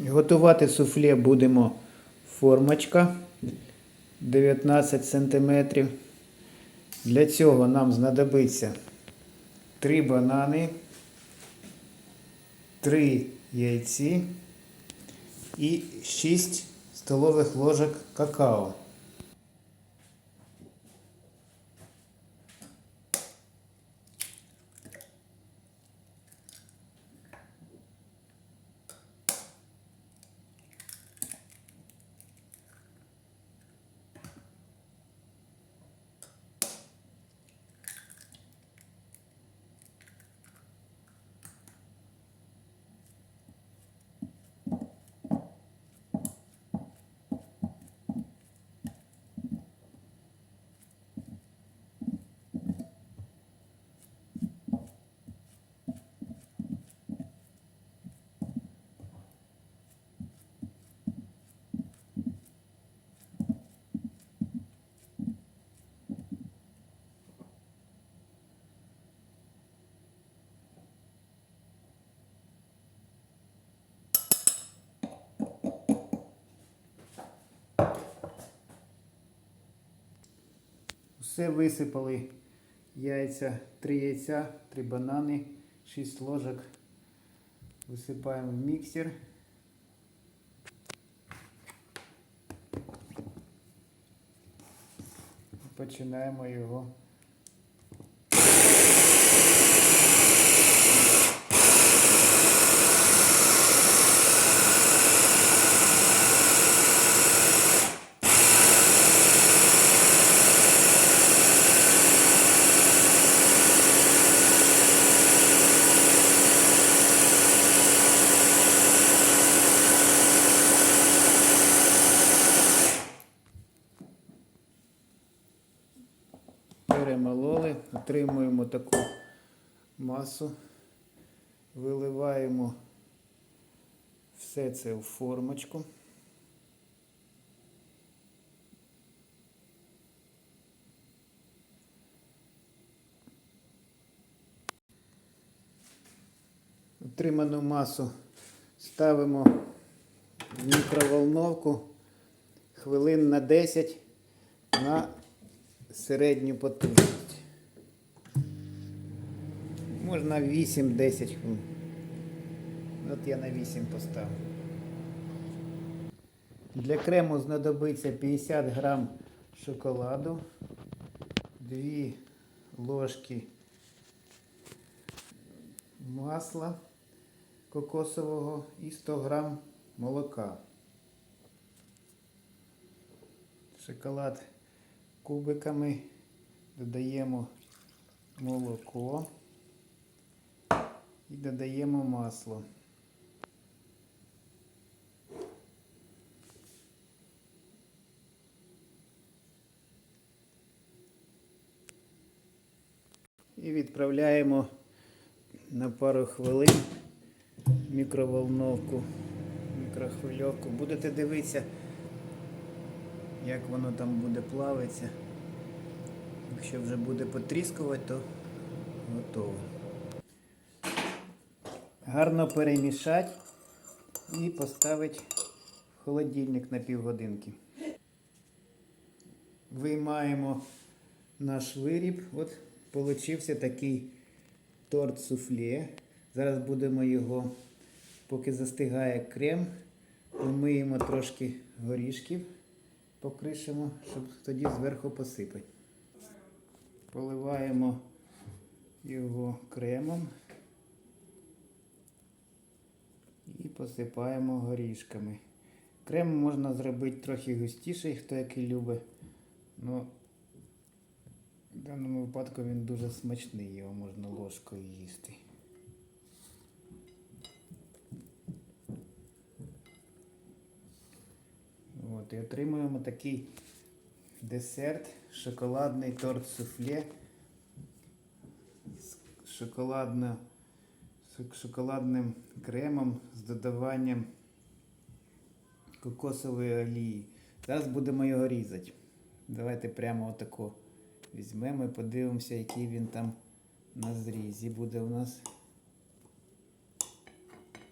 Готувати суфле будемо формочка 19 см. Для цього нам знадобиться 3 банани, 3 яйці і 6 столових ложок какао. Все висипали яйця, 3 яйця, 3 банани, 6 ложок. Висипаємо в міксер. Починаємо його. Перемололи, отримуємо таку масу, виливаємо все це в формочку. Отриману масу ставимо в мікроволновку хвилин на 10 на середню потужність. Можна 8-10 хвилин. От я на 8 поставив. Для крему знадобиться 50 грам шоколаду, 2 ложки масла кокосового і 100 грам молока. Шоколад кубиками додаємо молоко і додаємо масло. І відправляємо на пару хвилин мікроволновку, мікрохвильовку. Будете дивитися, як воно там буде плавитися. Якщо вже буде потріскувати, то готово. Гарно перемішати і поставити в холодильник на півгодинки. Виймаємо наш виріб. От получився такий торт суфле. Зараз будемо його, поки застигає крем, помиємо трошки горішків, покришимо, щоб тоді зверху посипати. Поливаємо його кремом і посипаємо горішками. Крем можна зробити трохи густіший, хто який любить. Ну, в даному випадку він дуже смачний, його можна ложкою їсти. От, і отримуємо такий десерт, шоколадний торт суфле з шоколадно, шоколадним кремом з додаванням кокосової олії. Зараз будемо його різати. Давайте прямо отако візьмемо і подивимося, який він там на зрізі буде у нас.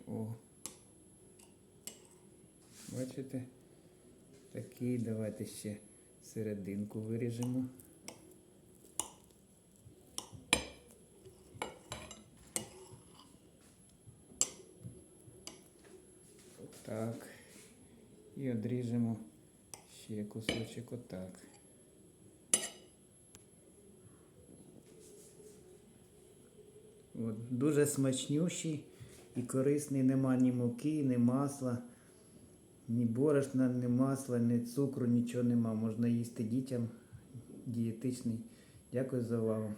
О. Бачите? Такий, давайте ще серединку виріжемо. Так. І одріжемо ще кусочок отак. От, дуже смачнющий і корисний, нема ні муки, ні масла, ні борошна, ні масла, ні цукру, нічого нема. Можна їсти дітям дієтичний. Дякую за увагу.